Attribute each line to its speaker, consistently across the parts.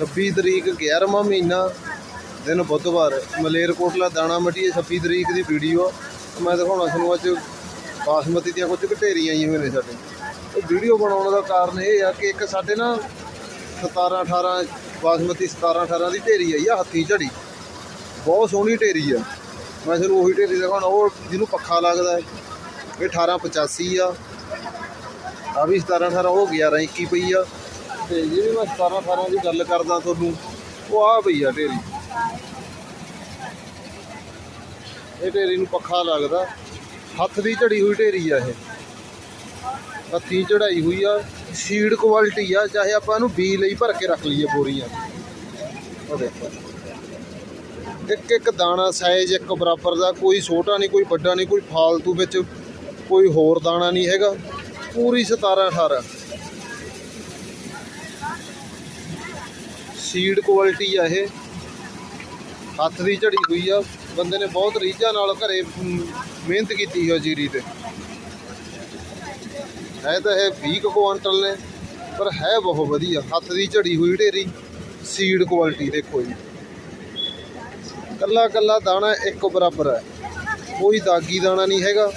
Speaker 1: 26 ਤਰੀਕ 11ਵਾਂ ਮਹੀਨਾ ਦਿਨ ਬੁੱਧਵਾਰ, ਮਲੇਰਕੋਟਲਾ ਦਾਣਾ ਮੰਡੀ ਹੈ 26 ਤਰੀਕ ਦੀ ਵੀਡੀਓ ਆ। ਮੈਂ ਦਿਖਾਉਣਾ ਤੁਹਾਨੂੰ ਅੱਜ ਬਾਸਮਤੀ ਦੀਆਂ ਕੁਝ ਘਟੇਰੀਆਂ ਆਈਆਂ ਹੋਈਆਂ ਨੇ ਸਾਡੇ। ਇਹ ਵੀਡੀਓ ਬਣਾਉਣ ਦਾ ਕਾਰਨ ਇਹ ਆ ਕਿ ਇੱਕ ਸਾਡੇ ਨਾ 17 18 ਬਾਸਮਤੀ 17 18 ਦੀ ਢੇਰੀ ਆਈ ਆ, ਹੱਥੀ ਝੜੀ। ਬਹੁਤ ਸੋਹਣੀ ਢੇਰੀ ਆ। ਮੈਂ ਤੁਹਾਨੂੰ ਉਹੀ ਢੇਰੀ ਦਿਖਾਉਣਾ, ਉਹ ਜਿਹਨੂੰ ਪੱਖਾ ਲੱਗਦਾ ਹੈ। ਇਹ 1885 ਆ। ਆ ਵੀ 17 18 ਉਹ 11 21 ਪਈ ਆ। ਤੇ ਜਿਹੜੀ ਮੈਂ 17 18 ਦੀ ਗੱਲ ਕਰਦਾ ਤੁਹਾਨੂੰ। ਉਹ ਆ ਪਈ ਆ ਢੇਰੀ। ਇਹ ਢੇਰੀ ਨੂੰ ਪੱਖਾ ਲੱਗਦਾ। ਹੱਥ ਦੀ ਝੜੀ ਹੋਈ ਢੇਰੀ ਆ ਇਹ। ਹੱਥੀ ਚੜਾਈ ਹੋਈ ਆ। ਸੀਡ ਕੁਆਲਿਟੀ ਆ, ਚਾਹੇ ਆਪਾਂ ਇਹਨੂੰ ਬੀ ਲਈ ਭਰ ਕੇ ਰੱਖ ਲਈਏ ਬੋਰੀਆਂ। ਉਹ ਦੇਖੋ। ਇੱਕ ਇੱਕ ਦਾਣਾ ਸਾਈਜ਼ ਇੱਕ ਬਰਾਬਰ ਦਾ, ਕੋਈ ਛੋਟਾ ਨਹੀਂ, ਕੋਈ ਵੱਡਾ ਨਹੀਂ, ਕੋਈ ਫਾਲਤੂ ਵਿੱਚ ਕੋਈ ਹੋਰ ਦਾਣਾ ਨਹੀਂ ਹੈਗਾ। ਪੂਰੀ 17 18 ਸੀਡ ਕੁਆਲਿਟੀ ਆ ਇਹ। ਹੱਥ ਦੀ ਝੜੀ ਹੋਈ ਆ। ਬੰਦੇ ਨੇ ਬਹੁਤ ਰੀਝਾਂ ਨਾਲ ਘਰੇ ਮਿਹਨਤ ਕੀਤੀ ਹੈ ਜੀਰੀ ਤੇ। ਹੈ ਤਾਂ ਇਹ 20 ਕੁ ਕੁਆਂਟਲ ਨੇ, ਪਰ ਹੈ ਬਹੁਤ ਵਧੀਆ। ਹੱਥ ਦੀ ਝੜੀ ਹੋਈ ਢੇਰੀ ਸੀਡ ਕੁਆਲਿਟੀ ਦੇਖੋ ਜੀ। ਕੱਲਾ ਕੱਲਾ ਦਾਣਾ ਇੱਕ ਬਰਾਬਰ ਹੈ। ਕੋਈ ਦਾਗੀ ਦਾਣਾ ਨਹੀਂ ਹੈਗਾ।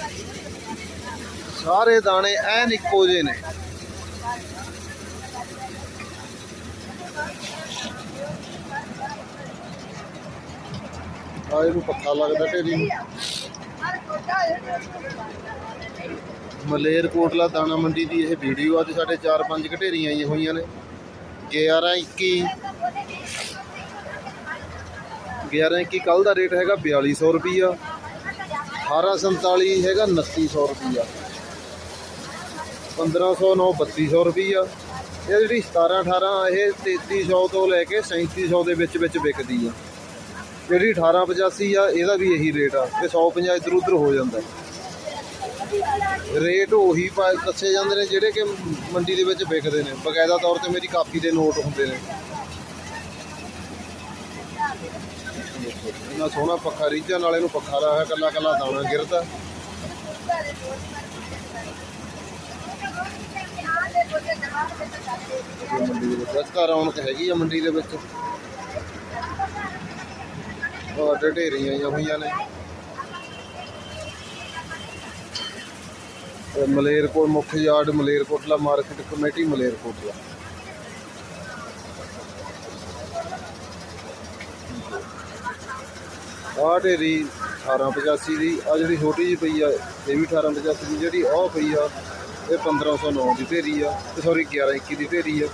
Speaker 1: ਸਾਰੇ ਦਾਣੇ ਐਨ ਇੱਕੋ ਜਿਹੇ ਨੇ। ਆ ਇਹਨੂੰ ਪੱਖਾ ਲੱਗਦਾ ਢੇਰੀ ਨੂੰ। ਮਲੇਰਕੋਟਲਾ ਦਾਣਾ ਮੰਡੀ ਦੀ ਇਹ ਵੀਡੀਓ ਅੱਜ ਸਾਡੇ 4-5 ਘਟੇਰੀਆਂ ਆਈਆਂ ਹੋਈਆਂ ਨੇ। 11 21 11 21 ਕੱਲ ਦਾ ਰੇਟ ਹੈਗਾ 4200 ਰੁਪਈਆ। 1847 ਹੈਗਾ 2900 ਰੁਪਈਆ। 1509 3200 ਰੁਪਈਆ। ਇਹ ਜਿਹੜੀ 17 18 ਇਹ 3300 ਤੋਂ ਲੈ ਕੇ 3700 ਦੇ ਵਿੱਚ ਵਿੱਚ ਵਿਕਦੀ ਆ। ਜਿਹੜੀ 1885 ਆ, ਇਹਦਾ ਵੀ ਇਹੀ ਰੇਟ ਆ ਤੇ 150 ਇਧਰ ਉਧਰ ਹੋ ਜਾਂਦਾ। ਰੇਟ ਉਹੀ ਦੱਸੇ ਜਾਂਦੇ ਨੇ ਜਿਹੜੇ ਕਿ ਮੰਡੀ ਦੇ ਵਿੱਚ ਵਿਕਦੇ ਨੇ। ਬਕਾਇਦਾ ਤੌਰ ਤੇ ਮੇਰੀ ਕਾਪੀ ਦੇ ਨੋਟ ਹੁੰਦੇ ਨੇ। ਇੰਨਾ ਸੋਹਣਾ ਪੱਖਾ, ਰੀਝਾਂ ਨਾਲ ਇਹਨੂੰ ਪੱਖਾ ਲਾਇਆ ਕੱਲਾ ਕੱਲਾ ਦਾਣਾ ਗਿਰਦਾ। ਮੰਡੀ ਦੇ ਵਿੱਚ ਰੌਣਕ ਹੈਗੀ ਆ ਮੰਡੀ ਦੇ ਵਿੱਚ। ਉਹ ਢੇਰੀਆਂ ਹੋਈਆਂ ਨੇ। ਮਲੇਰਕੋਟ ਮੁੱਖ yard, Malerkotla market committee Malerkotla ਆਹ ਢੇਰੀ 1885 ਦੀ ਆ ਜਿਹੜੀ ਛੋਟੀ ਜਿਹੀ ਪਈ ਆ, ਇਹ ਵੀ 1885 ਦੀ ਜਿਹੜੀ ਉਹ ਪਈ ਆ, ਇਹ 1509 ਦੀ ਢੇਰੀ ਆ, ਤੇ ਸੌਰੀ 1121 ਦੀ ਢੇਰੀ ਆ।